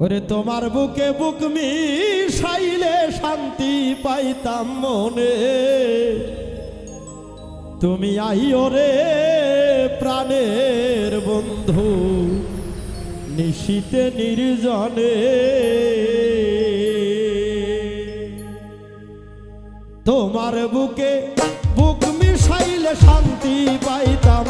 ওরে তোমার বুকে বুক মিশাইলে শান্তি পাইতাম মনে। তুমি আই ওরে প্রাণের বন্ধু, নিশীতে নির্জনে। তোমার বুকে বুক মিশাইলে শান্তি পাইতাম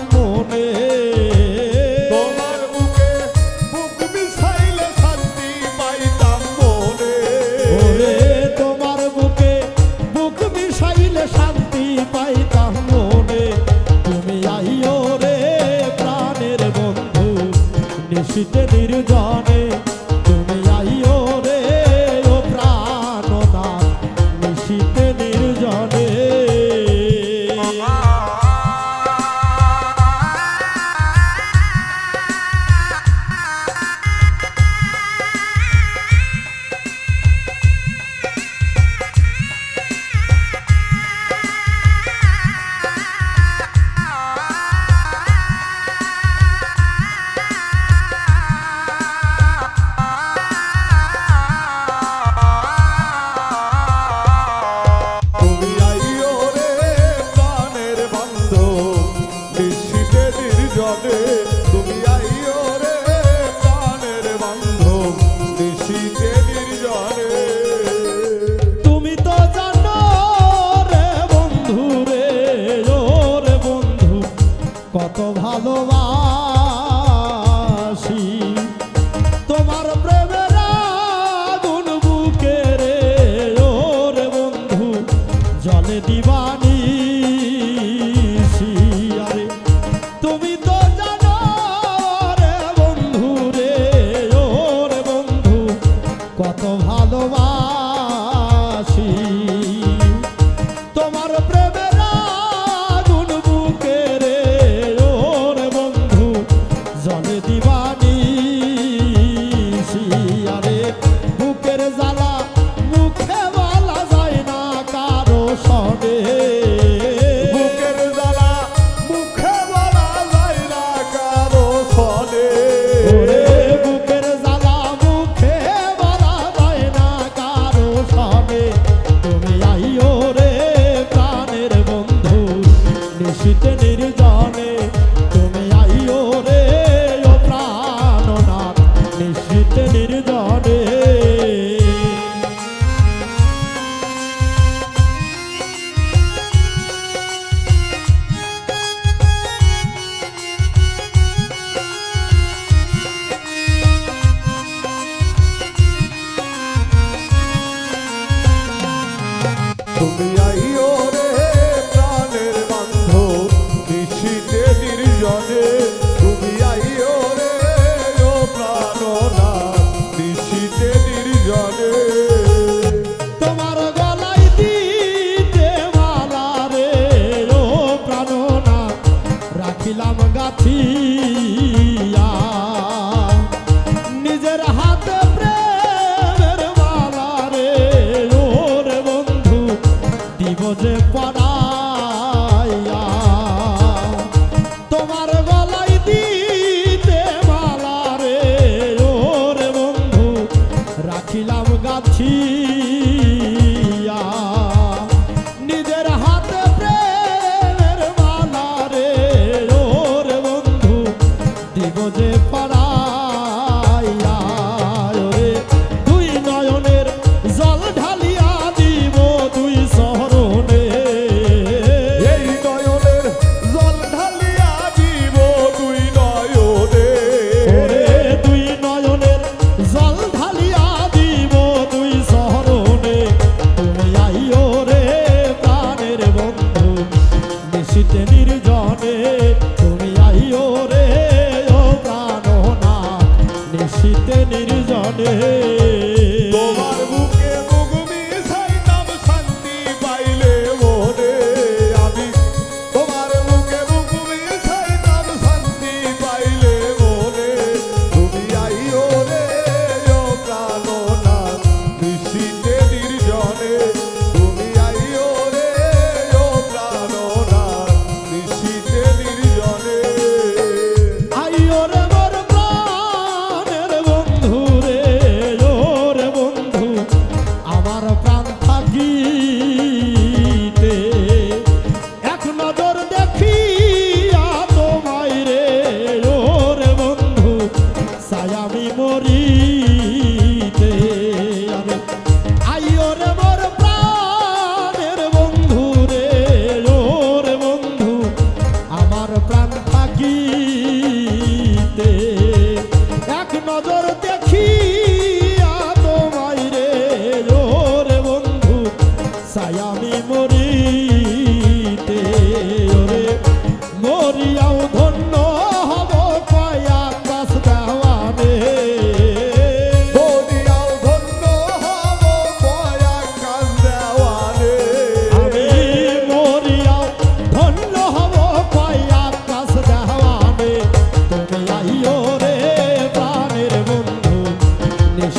kila mangati ਅਸੀਂ ਨਿਰਜਾਨੇ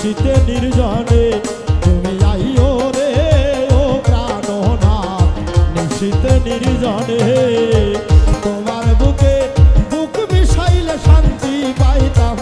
শীতে নির্জনে, তুমি আইও রে, ও প্রাণনাথ নিশীতে নির্জনে, তোমার বুকে বুক মিশাইলে শান্তি পাইতাম।